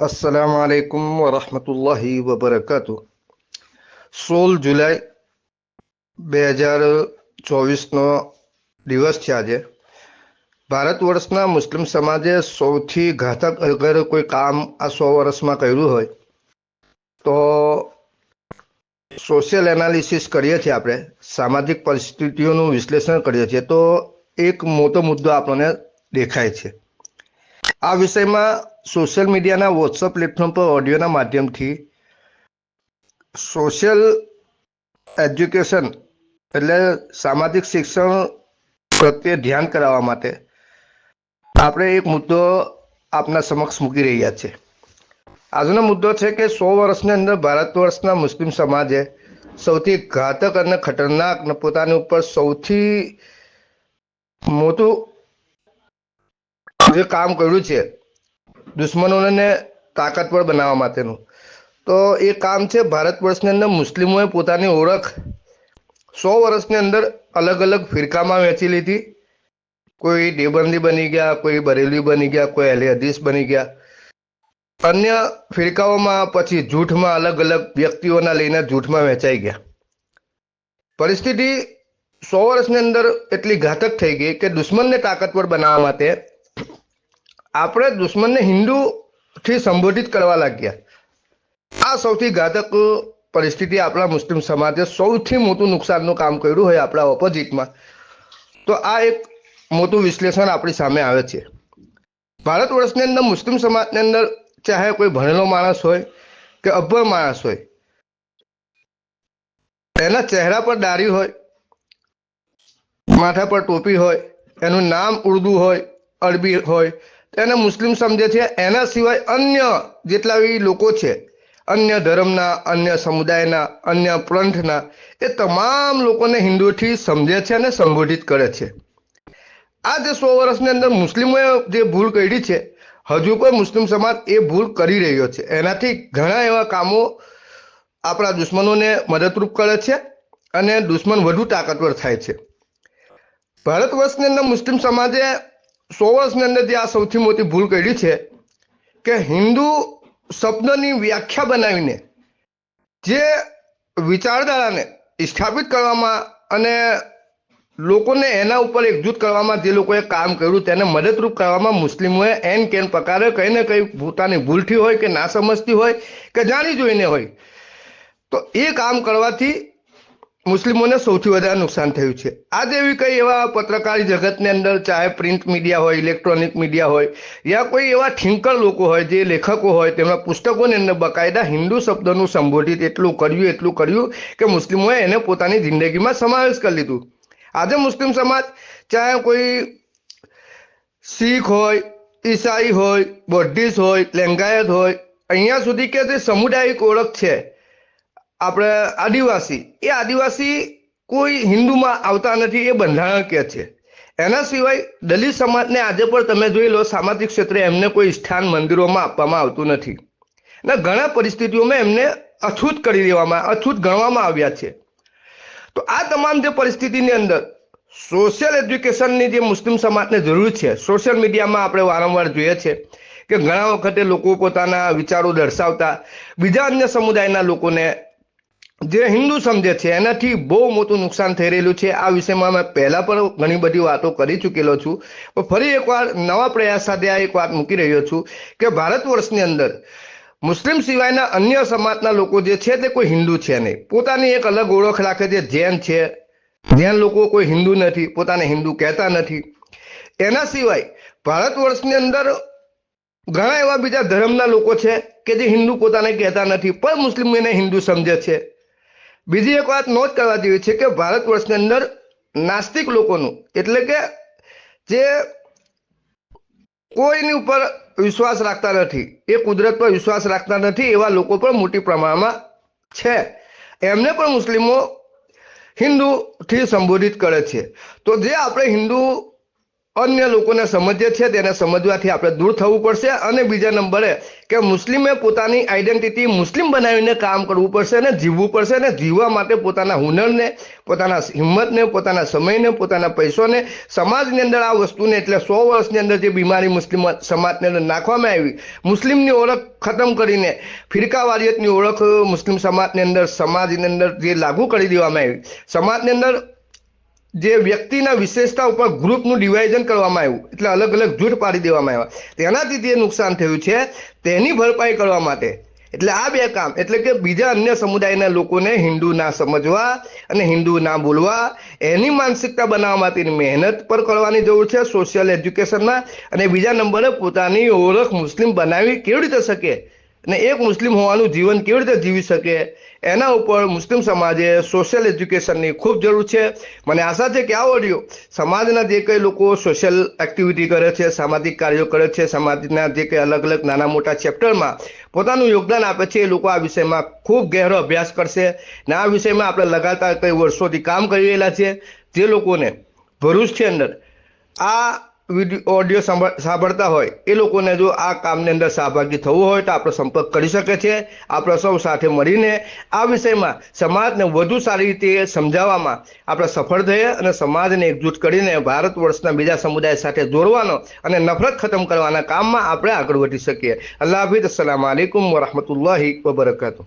અસલામ આલૈકુમ વરહમતુલ્લાહી વબરકાતુ સોળ જુલાઈ બે હજાર ચોવીસનો દિવસ છે. આજે ભારત વર્ષના મુસ્લિમ સમાજે સૌથી ઘાતક અગર કોઈ કામ આ સો વર્ષમાં કર્યું હોય, તો સોશિયલ એનાલિસિસ કરીએ છીએ આપણે. સામાજિક પરિસ્થિતિઓનું વિશ્લેષણ કરીએ છીએ. તો એક મોટો મુદ્દો આપણને દેખાય છે. આ વિષયમાં સોશિયલ મીડિયાના વોટ્સઅપ પ્લેટફોર્મ પર ઓડિયોના માધ્યમથી સોશિયલ એજ્યુકેશન એટલે સામાજિક શિક્ષણ પ્રત્યે ધ્યાન કરાવવા માટે આપણે એક મુદ્દો આપના સમક્ષ મૂકી રહ્યા છે. આજનો મુદ્દો છે કે સો વર્ષની અંદર ભારત વર્ષના મુસ્લિમ સમાજે સૌથી ઘાતક અને ખતરનાક પોતાની ઉપર સૌથી મોટું જે કામ કર્યું છે, દુશ્મનોને તાકાતવર બનાવવા માટેનું. તો એ કામ છે, ભારત વર્ષની અંદર મુસ્લિમોએ પોતાની ઓળખ સો વર્ષની અંદર અલગ અલગ ફિરકામાં વહેંચી લીધી. કોઈ દેબંદી બની ગયા, કોઈ બરેલી બની ગયા, કોઈ અલી હદીસ બની ગયા. અન્ય ફિરકાઓમાં પછી જૂઠમાં અલગ અલગ વ્યક્તિઓના લઈને જૂઠમાં વહેંચાઈ ગયા. પરિસ્થિતિ સો વર્ષની અંદર એટલી ઘાતક થઈ ગઈ કે દુશ્મનને તાકાતવર બનાવવા માટે આપણે દુશ્મનને હિન્દુથી સંબોધિત કરવા લાગ્યા. આ સૌથી ઘાતક પરિસ્થિતિ આપણા મુસ્લિમ સમાજે સૌથી મોટું નુકસાનનું કામ કર્યું હોય આપણા ઓપોઝિટમાં. તો આ એક મોટું વિશ્લેષણ આપણી સામે આવે છે. ભારત વર્ષની અંદર મુસ્લિમ સમાજની અંદર ચાહે કોઈ ભણેલો માણસ હોય કે અભણ માણસ હોય, એના ચહેરા પર દાઢી હોય, માથા પર ટોપી હોય, એનું નામ ઉર્દુ હોય, અરબી હોય એને મુસ્લિમ સમજે છે. એના સિવાય અન્ય જેટલા બી લોકો છે, અન્ય ધર્મના, અન્ય સમુદાયના, અન્ય પંથના, એ તમામ લોકોને હિન્દુથી સમજે છે અને સંબોધિત કરે છે. આ જે સો વર્ષની અંદર મુસ્લિમોએ જે ભૂલ કરી છે, હજુ પણ મુસ્લિમ સમાજ એ ભૂલ કરી રહ્યો છે. એનાથી ઘણા એવા કામો આપણા દુશ્મનોને મદદરૂપ કરે છે અને દુશ્મન વધુ તાકાતવર થાય છે. ભારત વર્ષની અંદર મુસ્લિમ સમાજે સો વર્ષની અંદર જે આ સૌથી મોટી ભૂલ કરી છે કે હિન્દુ શબ્દની વ્યાખ્યા બનાવીને જે વિચારધારાને સ્થાપિત કરવામાં અને લોકોને એના ઉપર એકજૂથ કરવામાં જે લોકોએ કામ કર્યું તેને મદદરૂપ કરવામાં મુસ્લિમોએ એન કેન પ્રકારે કંઈ ને કંઈ પોતાની ભૂલથી હોય કે ના સમજતી હોય કે જાણી જોઈને હોય. તો એ કામ કરવાથી મુસ્લિમોને સૌથી વધારે નુકસાન થયું છે. આજ એવી કઈ એવા પત્રકારી જગતની અંદર, ચાહે પ્રિન્ટ મીડિયા હોય, ઇલેક્ટ્રોનિક મીડિયા હોય, યા કોઈ એવા થિંકર લોકો હોય, જે લેખકો હોય, તેમના પુસ્તકોની અંદર બકાયદા હિન્દુ શબ્દોનું સંબોધિત એટલું કર્યું એટલું કર્યું કે મુસ્લિમોએ એને પોતાની જિંદગીમાં સમાવેશ કરી લીધું. આજે મુસ્લિમ સમાજ, ચાહે કોઈ શીખ હોય, ઈસાઈ હોય, બૌદ્ધિસ્ટ હોય, લેંગાયત હોય, અહીંયા સુધી કે જે સામુદાયિક ઓળખ છે આપણે આદિવાસી. એ આદિવાસી કોઈ હિન્દુમાં આવતા નથી, એ બંધારણ કે છે. એના સિવાય દલિત સમાજને આજે પણ તમે જોઈ લો, સામાજિક ક્ષેત્રે એમને કોઈ સ્થાન મંદિરોમાં આપવામાં આવતું નથી. ને ઘણા પરિસ્થિતિઓમાં એમને અછૂત કરી દેવામાં, અછૂત ગણવામાં આવ્યા છે. તો આ તમામ જે પરિસ્થિતિની અંદર સોશિયલ એજ્યુકેશનની જે મુસ્લિમ સમાજને જરૂર છે, સોશિયલ મીડિયામાં આપણે વારંવાર જોઈએ છે કે ઘણા વખતે લોકો પોતાના વિચારો દર્શાવતા, બીજા અન્ય સમુદાયના લોકોને જે હિન્દુ સમજે છે, એનાથી બહુ મોટું નુકસાન થઈ રહેલું છે. આ વિષયમાં મેં પહેલાં પણ ઘણી બધી વાતો કરી ચૂકેલો છું. પણ ફરી એકવાર નવા પ્રયાસ સાથે આ એક વાત મૂકી રહ્યો છું કે ભારત વર્ષની અંદર મુસ્લિમ સિવાયના અન્ય સમાજના લોકો જે છે તે કોઈ હિન્દુ છે નહીં. પોતાની એક અલગ ઓળખ રાખે છે, જૈન છે. જૈન લોકો કોઈ હિન્દુ નથી, પોતાને હિન્દુ કહેતા નથી. એના સિવાય ભારત વર્ષની અંદર ઘણા એવા બીજા ધર્મના લોકો છે કે જે હિન્દુ પોતાને કહેતા નથી, પણ મુસ્લિમ એને હિન્દુ સમજે છે. બીજી એક વાત નોંધ કરવા જેવી છે કે ભારત વર્ષની અંદર નાસ્તિક લોકોનું, એટલે કે જે કોઈની ઉપર વિશ્વાસ રાખતા નથી, એ કુદરત પર વિશ્વાસ રાખતા નથી, એવા લોકો પણ મોટી પ્રમાણમાં છે. એમને પણ મુસ્લિમો હિન્દુથી સંબોધિત કરે છે. તો જે આપણે હિન્દુ અન્ય લોકોને સમજે છે, તેને સમજવાથી આપણે દૂર થવું પડશે. અને બીજા નંબરે કે મુસ્લિમે પોતાની આઈડેન્ટિટી મુસ્લિમ બનાવીને કામ કરવું પડશે અને જીવવું પડશે અને જીવવા માટે પોતાના હુનરને, પોતાના હિંમતને, પોતાના સમયને, પોતાના પૈસોને, સમાજની અંદર આ વસ્તુને, એટલે સો વર્ષની અંદર જે બીમારી મુસ્લિમ સમાજની અંદર નાખવામાં આવી, મુસ્લિમની ઓળખ ખતમ કરીને ફિરકાવારિયતની ઓળખ મુસ્લિમ સમાજની અંદર સમાજની અંદર જે લાગુ કરી દેવામાં આવી, સમાજની અંદર જે વ્યક્તિના વિશેષતા ઉપર ગ્રુપનું ડિવાઇઝન કરવામાં આવ્યું, એટલે અલગ અલગ જૂથ પાડી દેવામાં આવ્યા. તેનાથી જે નુકસાન થયું છે, તેની ભરપાઈ કરવા માટે. એટલે આ બે કામ, એટલે કે બીજા અન્ય સમુદાયના લોકોને હિન્દુ ના સમજવા અને હિન્દુ ના બોલવા, એની માનસિકતા બનાવવા માટેની મહેનત પર કરવાની જરૂર છે સોશિયલ એજ્યુકેશનમાં અને બીજા નંબરે પોતાની ઓળખ મુસ્લિમ બનાવી કેવી રીતે શકે? અને એક મુસ્લિમ હોવાનું જીવન કેવી રીતે જીવી શકે? એના ઉપર મુસ્લિમ સમાજે સોશિયલ એજ્યુકેશનની ખૂબ જરૂર છે. મને આશા છે કે આ ઓડિયો સમાજના જે કંઈ લોકો સોશિયલ એક્ટિવિટી કરે છે, સામાજિક કાર્યો કરે છે, સમાજના જે કંઈ અલગ અલગ નાના મોટા ચેપ્ટરમાં પોતાનું યોગદાન આપે છે, એ લોકો આ વિષયમાં ખૂબ ગહેરો અભ્યાસ કરશે. ને આ વિષયમાં આપણે લગાતાર કંઈ વર્ષોથી કામ કરી રહેલા છે. જે લોકોને ભરૂચની અંદર આ વીડિયો ઓડિયો સાંભળ સાંભળતા હોય, એ લોકોને જો આ કામની અંદર સહભાગી થવું હોય તો આપણો સંપર્ક કરી શકે છે, આપણે સૌ સાથે મળીને આ વિષયમાં સમાજને વધુ સારી રીતે સમજાવવામાં આપણે સફળ થઈએ અને સમાજને એકજૂટ કરીને ભારત વર્ષના બીજા સમુદાય સાથે જોડવાનો અને નફરત ખતમ કરવાના કામમાં આપણે આગળ વધી શકીએ. અલ્લાહ હાફિઝ. અસલામ આલેકુમ વરહમતુલ્લાહી વબરકાતુ